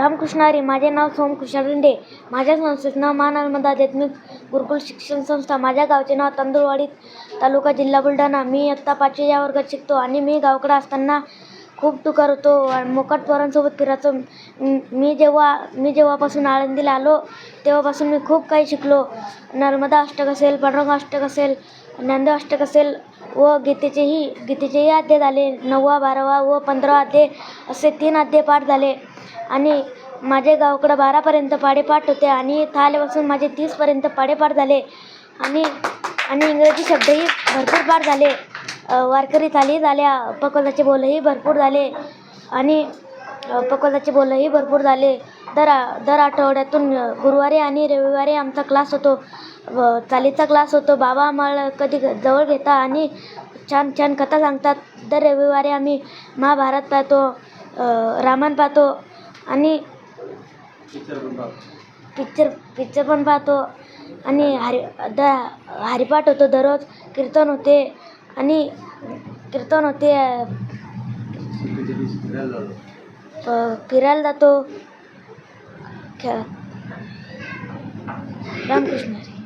रामकृष्ण हरी माझे नाव सोम कृष्ण रेंडे माझ्या संस्थेचं नाव महानर्मदा आध्यात्मिक गुरुकुल शिक्षण संस्था. माझ्या गावचे नाव तांदूळवाडी तालुका जिल्हा बुलढाणा. मी इयत्ता पाचवी या वर्गात शिकतो आणि मी गावकडं असताना खूप टुकार होतो आणि मोकाट पोरांसोबत फिरायचो. मी जेव्हा मी जेव्हापासून आळंदीला आलो तेव्हापासून मी खूप काही शिकलो. नर्मदा अष्टक असेल पांडुरंग अष्टक असेल ज्ञानदेव अष्टक असेल व गीतेचेही गीतेचेही अध्याय झाले. नववा बारावा व पंधरावा अध्याय असे तीन अध्याय पाठ झाले. आणि माझे गावाकडं बारापर्यंत पाडेपाठ होते आणि इथं आल्यापासून माझे तीसपर्यंत पाडेपाठ झाले. आणि आणि इंग्रजी शब्दही भरपूर पाठ झाले. वारकरी थालीही झाल्या पकवताचे बोलही भरपूर झाले. आणि अ, बोलही भरपूर झाले. दर दर आठवड्यातून गुरुवारी आणि रविवारी आमचा क्लास होतो. चालीचा क्लास होतो. बाबा आम्हाला कधी जवळ घेता आणि छान छान कथा सांगतात. दर रविवारी आम्ही महाभारत पाहतो रामायण पाहतो आणि पिक्चर पिक्चर पण पाहतो आणि हरि द हरिपाठ होतो दररोज. कीर्तन होते आणि कीर्तन होते. फिरायला जातो रामकृष्ण हरी.